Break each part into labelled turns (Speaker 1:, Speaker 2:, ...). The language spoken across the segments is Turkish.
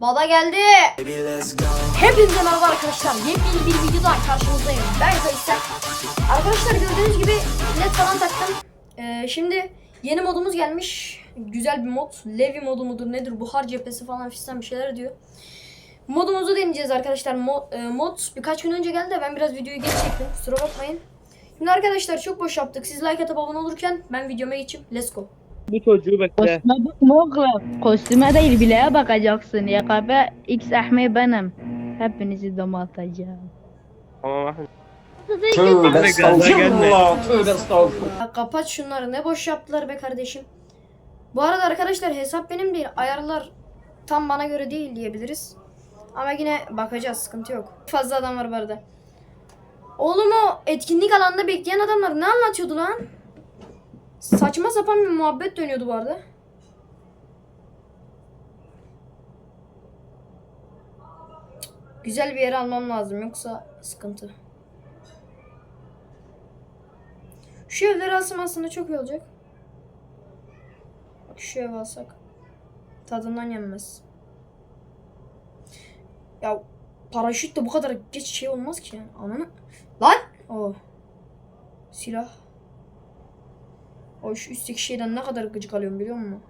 Speaker 1: Baba geldi. Hepinize merhaba arkadaşlar. Yepyeni bir videoda karşınızdayım. Ben Faysal. Arkadaşlar gördüğünüz gibi led falan taktım. Ee, şimdi yeni modumuz gelmiş. Güzel bir mod. Levi modu mudur nedir? Buhar cephesi falan fistan bir şeyler diyor. Modumuzu deneyeceğiz arkadaşlar. Mod, e, mod birkaç gün önce geldi de ben biraz videoyu geç çektim. Kusura bakmayın. Şimdi arkadaşlar çok boş yaptık. Siz like atıp abone olurken ben videoma geçeyim. Let's go.
Speaker 2: Bu çocuğu bekle.
Speaker 3: Kostüme bakma oğlum. Kostüme değil bileğe bakacaksın. YKP X Ahmet benim. Hepinizi domaltacağım.
Speaker 2: Tamam bakın.
Speaker 4: Tövbe estağfurullah. Tövbe estağfurullah.
Speaker 1: Ya kapat şunları. Ne boş yaptılar be kardeşim. Bu arada arkadaşlar hesap benim değil. Ayarlar tam bana göre değil diyebiliriz. Ama yine bakacağız. Sıkıntı yok. Fazla adam var bu arada. Oğlum o etkinlik alanında bekleyen adamlar ne anlatıyordu lan? Saçma sapan bir muhabbet dönüyordu bu arada. Güzel bir yere almam lazım yoksa sıkıntı. Şu evleri alsam aslında çok iyi olacak. Bak şu ev alsak. Tadından yenmez. Ya paraşüt de bu kadar geç şey olmaz ki yani. Ananı. Lan! Oh. Silah. O şu üstteki şeyden ne kadar gıcık alıyorum biliyor musun?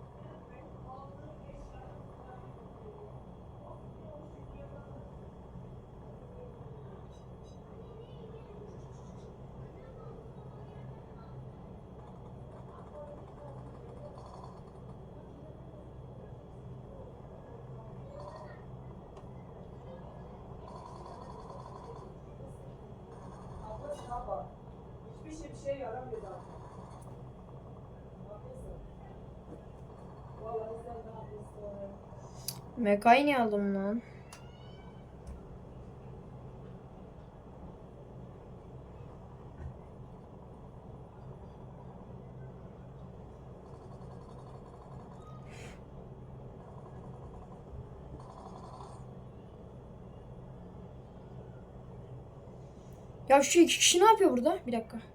Speaker 1: Mekayı niye aldım lan? Ya şu iki kişi ne yapıyor burada? Bir dakika.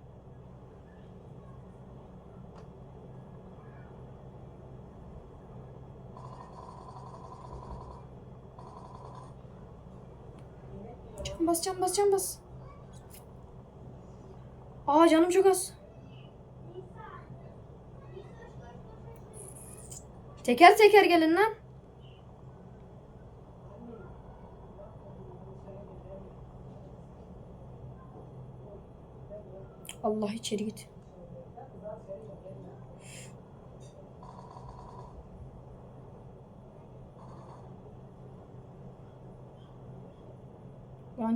Speaker 1: Can bas can bas can bas. Aa canım çok az. Teker teker gelin lan. Allah içeri git.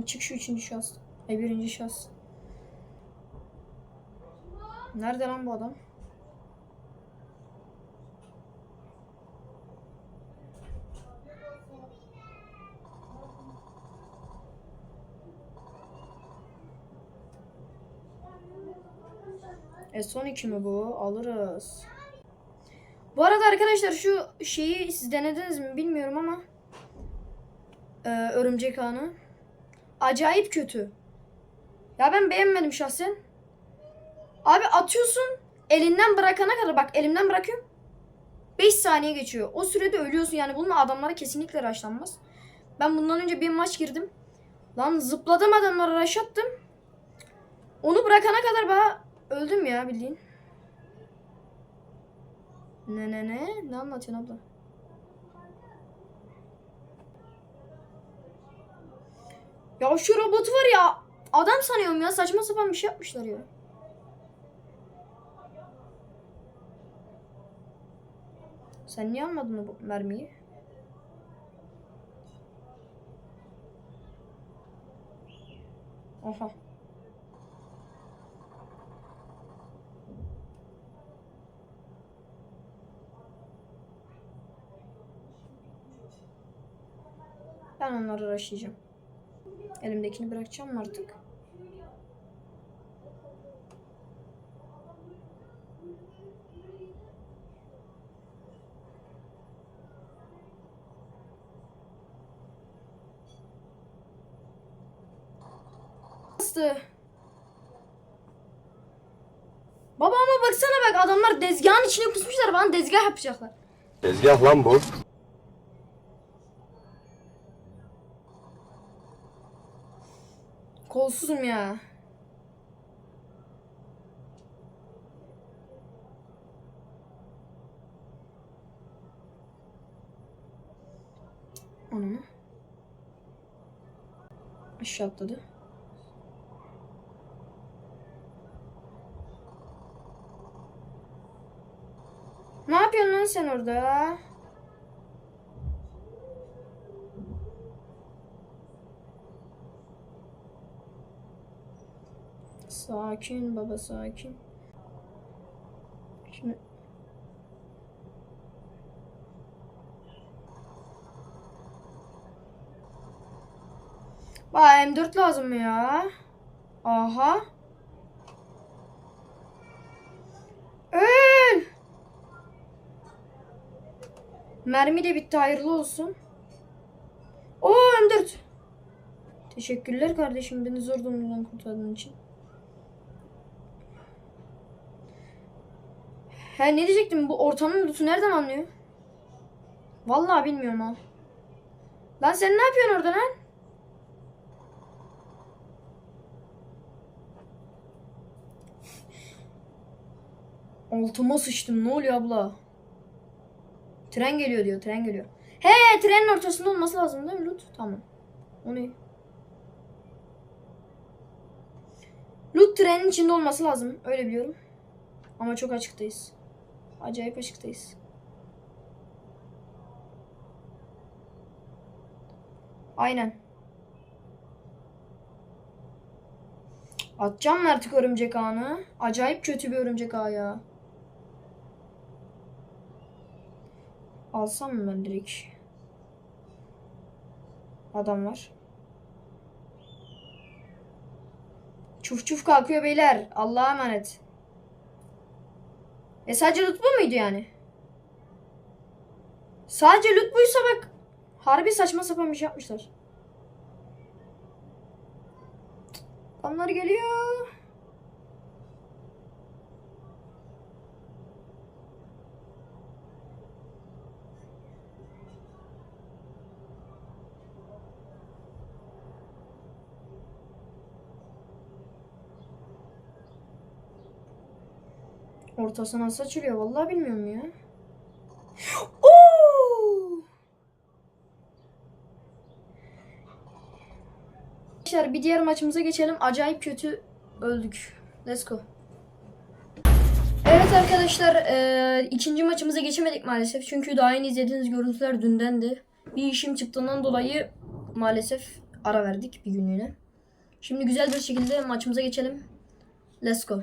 Speaker 1: Çık şu üçüncü şahıs. Ay birinci şahıs. Nerede lan bu adam? E son iki mi bu? Alırız. Bu arada arkadaşlar şu şeyi siz denediniz mi bilmiyorum ama ee, örümcek ağını. Acayip kötü. Ya ben beğenmedim şahsen. Abi atıyorsun elinden bırakana kadar bak elimden bırakıyorum. 5 saniye geçiyor. O sürede ölüyorsun yani bununla adamlara kesinlikle raşlanmaz. Ben bundan önce bir maç girdim. Lan zıpladım adamlara raş attım. Onu bırakana kadar bana öldüm ya bildiğin. Ne ne ne? Ne anlatıyorsun abla? Ya şu robotu var ya adam sanıyorum ya saçma sapan bir şey yapmışlar ya. Sen niye almadın o mermiyi? Aha. Ben onları araştıracağım. Elimdekini bırakacağım artık? Bastı. Baba ama baksana bak adamlar dezgahın içine kusmuşlar bana dezgah yapacaklar.
Speaker 4: Tezgah lan bu.
Speaker 1: Kolsuzum ya. Onu. Aşağı atladı. Ne yapıyorsun lan sen orada? Sakin baba sakin. Şimdi Bana M4 lazım ya. Aha. Öl. Mermi de bitti hayırlı olsun. Oo M4. Teşekkürler kardeşim beni zor durumdan kurtardığın için. He ne diyecektim bu ortamın lootu nereden anlıyor? Vallahi bilmiyorum ha. Lan sen ne yapıyorsun orada lan? Altıma sıçtım ne oluyor abla? Tren geliyor diyor tren geliyor. He trenin ortasında olması lazım değil mi loot? Tamam. O ne? Loot trenin içinde olması lazım. Öyle biliyorum. Ama çok açıktayız. Acayip açıktayız. Aynen. Atacağım artık örümcek ağını? Acayip kötü bir örümcek ağı ya. Alsam mı ben direkt? Adam var. Çuf çuf kalkıyor beyler. Allah'a emanet. E sadece loot bu muydu yani? Sadece loot buysa bak. Harbi saçma sapan bir şey yapmışlar. Adamlar geliyor. Ortasına nasıl açılıyor? Vallahi bilmiyorum ya. Oo! Arkadaşlar bir diğer maçımıza geçelim. Acayip kötü öldük. Let's go. Evet arkadaşlar eee, ikinci maçımıza geçemedik maalesef. Çünkü daha yeni izlediğiniz görüntüler dündendi. Bir işim çıktığından dolayı maalesef ara verdik bir günlüğüne. Şimdi güzel bir şekilde maçımıza geçelim. Let's go.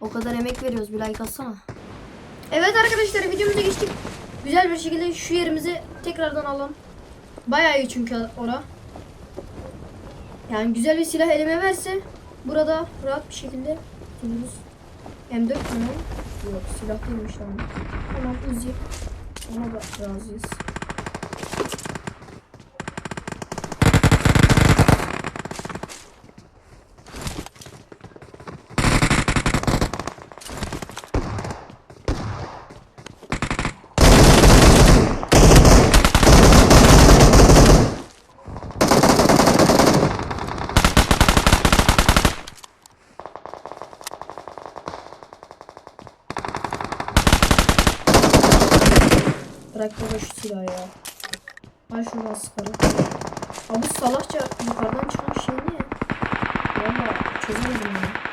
Speaker 1: O kadar emek veriyoruz bir like atsana. Evet arkadaşlar videomuza geçtik. Güzel bir şekilde şu yerimizi tekrardan alalım. Bayağı iyi çünkü ora. Yani güzel bir silah elime verse burada rahat bir şekilde buluruz. M4 mü? Yok silah değilmiş lan. Tamam Uzi. Ona da razıyız. Bırak baba şu silahı ya. Ay şuradan sıkarım. Abi salakça yukarıdan çıkan şey ne? Valla çözemedim ya.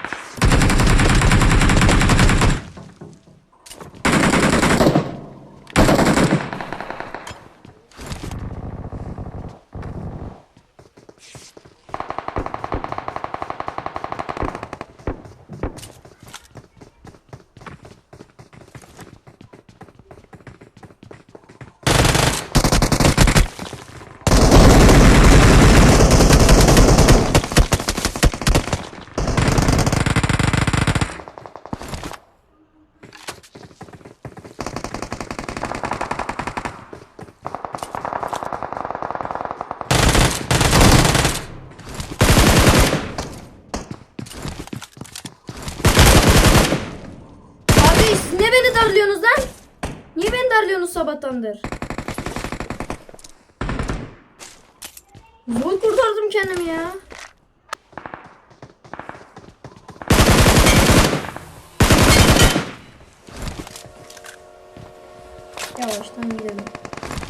Speaker 1: Ben gidelim.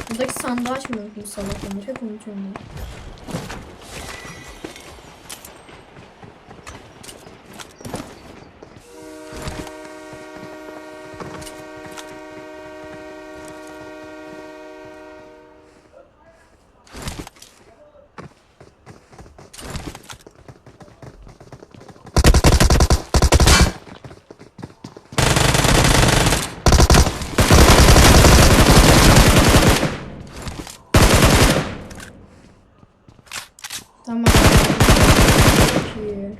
Speaker 1: Buradaki sandığı açmadım hiç salak olmuş. Hep unutuyorum. Tamam. Çok iyi.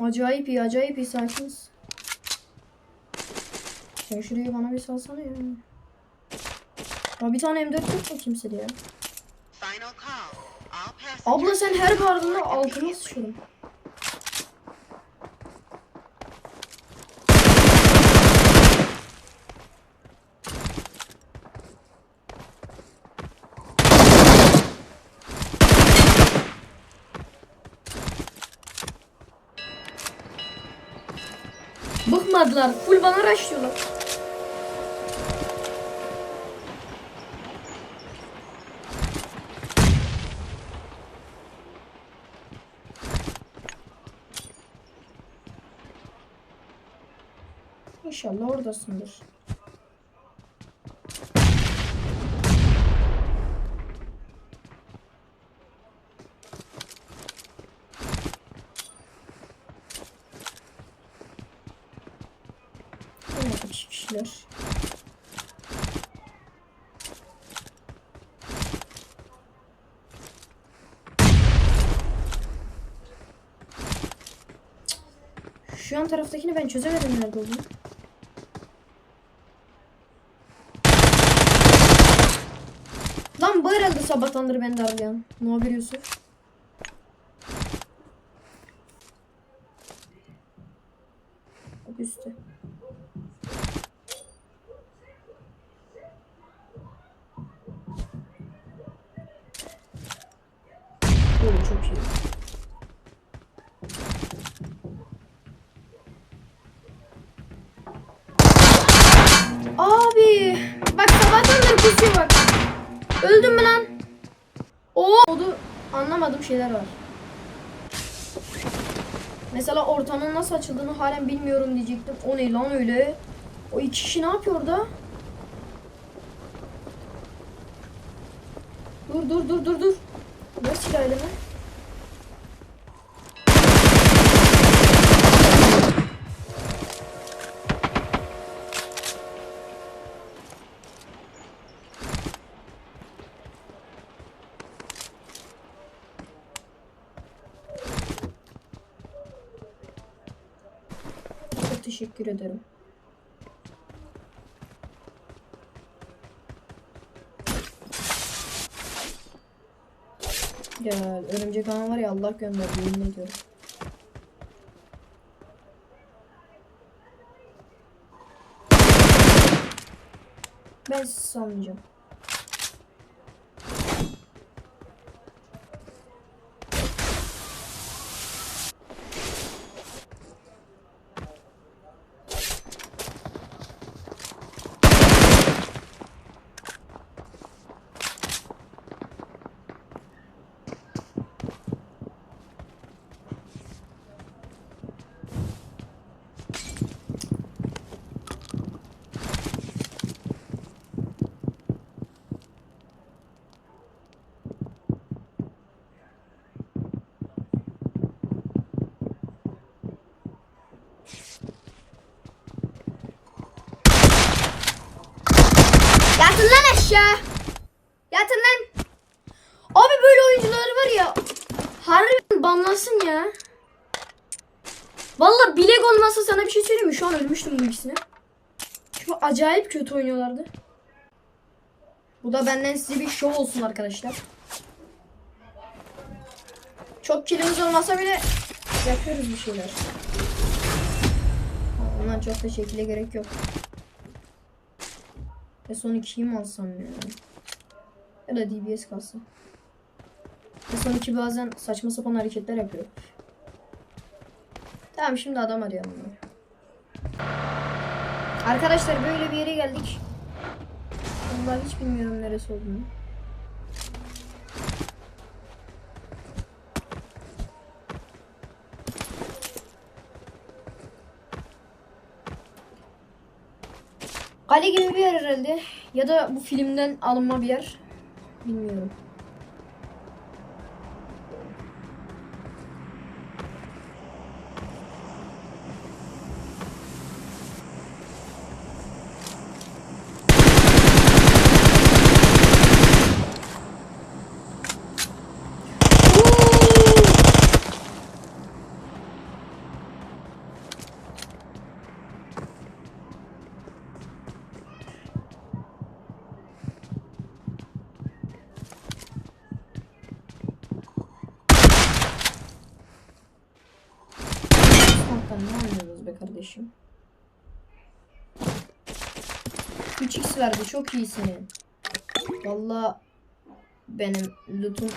Speaker 1: Acayip iyi, acayip iyi sakiniz. Sen şurayı bana bir salsana ya. Ya bir tane M4 yok mu.
Speaker 5: All passengers.
Speaker 1: Abla sen her bağırdığında altına sıçıyorum. Bıkmadılar. Full bana raşlıyorlar. İnşallah oradasındır. Evet, iki kişiler. Şu an taraftakini ben çözemedim nerede olduğunu. Lan herhalde sabahtandır beni darlayan. Ne haber Yusuf? Bak üstte. Oo çok iyi. Abi bak sabahtandır kusuyor bak. Öldüm mü lan? O oldu anlamadığım şeyler var. Mesela ortanın nasıl açıldığını halen bilmiyorum diyecektim. O ne lan öyle? O iki kişi ne yapıyor orada? Dur dur dur dur dur. Ver silahını. Çok teşekkür ederim. Ya örümcek ağ var ya Allah gönderdi yemin ediyorum. Ben sizi salmayacağım. Yatın lan aşağı. Yatın lan. Abi böyle oyuncular var ya. Banlansın ya. Valla bilek olmasa sana bir şey söyleyeyim mi? Şu an ölmüştüm bu ikisine. Çünkü acayip kötü oynuyorlardı. Bu da benden size bir şov olsun arkadaşlar. Çok kilimiz olmasa bile yapıyoruz bir şeyler. Ondan çok da şekile gerek yok. Ve son ikiyi mi alsam ya? Ya da DBS kalsın. Ve son iki bazen saçma sapan hareketler yapıyor. Tamam şimdi adam arayalım. Arkadaşlar böyle bir yere geldik. Vallahi hiç bilmiyorum neresi olduğunu. Kale gibi bir yer herhalde. Ya da bu filmden alınma bir yer. Bilmiyorum. Smoke'tan ne anlıyoruz be kardeşim? 3x verdi çok iyisin. Valla benim lootum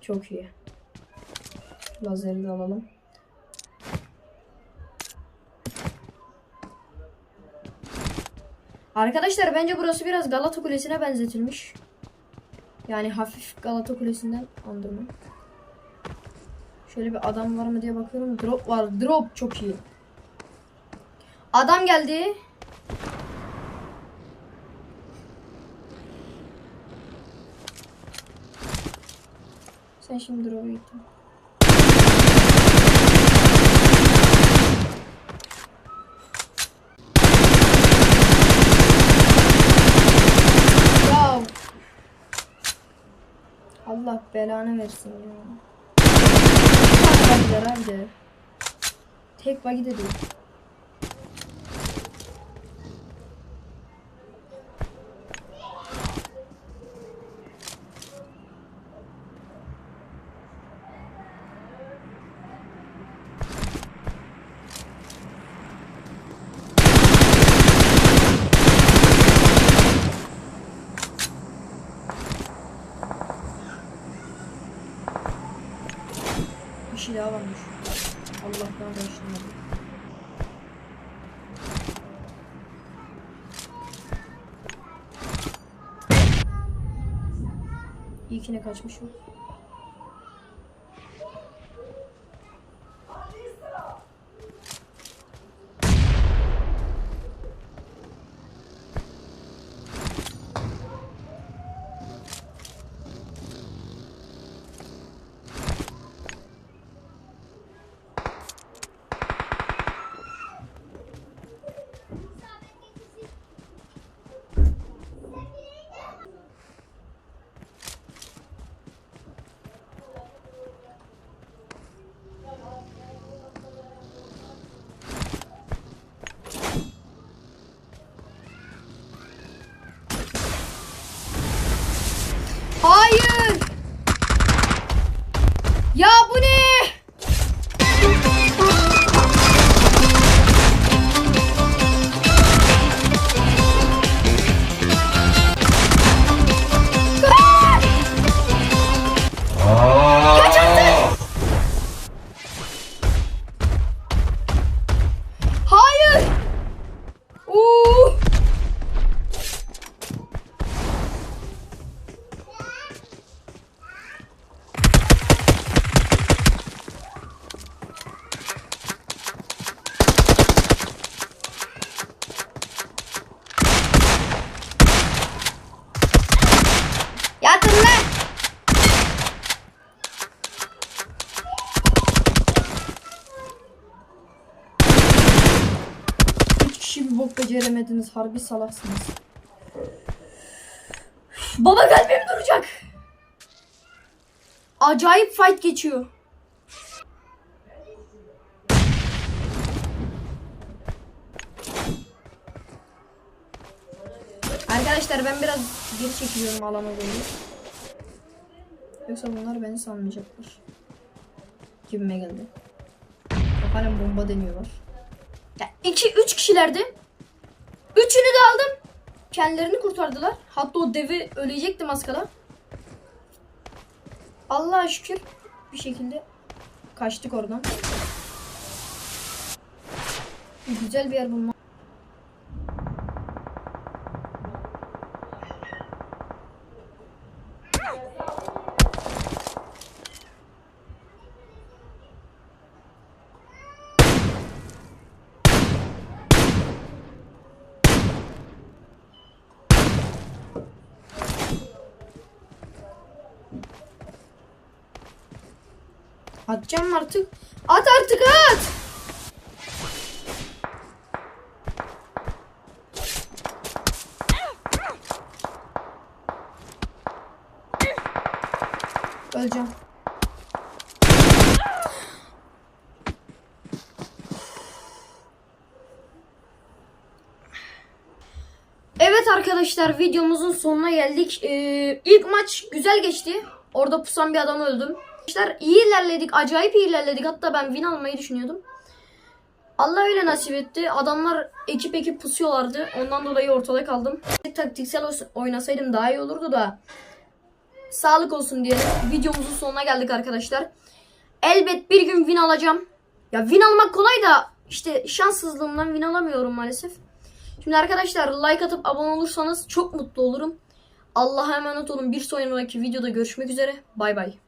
Speaker 1: çok iyi. Lazeri de alalım. Arkadaşlar bence burası biraz Galata Kulesi'ne benzetilmiş. Yani hafif Galata Kulesi'nden andırma. Şöyle bir adam var mı diye bakıyorum. Drop var. Drop çok iyi. Adam geldi. Sen şimdi drop'a gittin. Ya. Allah belanı versin ya. Tek bagiler abi. Tek bagi de değil. Daha varmış. Allah'tan başlamadı. İyi ne kaçmışım. Beceremediniz. Harbi salaksınız. Baba kalbim duracak. Acayip fight geçiyor. Arkadaşlar ben biraz geri çekiliyorum alana doğru. Yoksa bunlar beni sanmayacaklar. Gibime geldi. Halen bomba deniyorlar. Ya iki, üç kişilerdi. Üçünü de aldım. Kendilerini kurtardılar. Hatta o devi ölecekti maskala. Allah'a şükür bir şekilde kaçtık oradan. Güzel bir yer bulma. Atacağım artık. At artık at. Öleceğim. Evet arkadaşlar videomuzun sonuna geldik. Ee, ilk maç güzel geçti. Orada pusan bir adam öldüm. Arkadaşlar iyi ilerledik. Acayip iyi ilerledik. Hatta ben win almayı düşünüyordum. Allah öyle nasip etti. Adamlar ekip ekip pusuyorlardı. Ondan dolayı ortada kaldım. Taktiksel oynasaydım daha iyi olurdu da. Sağlık olsun diyelim. Videomuzun sonuna geldik arkadaşlar. Elbet bir gün win alacağım. Ya win almak kolay da işte şanssızlığımdan win alamıyorum maalesef. Şimdi arkadaşlar like atıp abone olursanız çok mutlu olurum. Allah'a emanet olun. Bir sonraki videoda görüşmek üzere. Bay bay.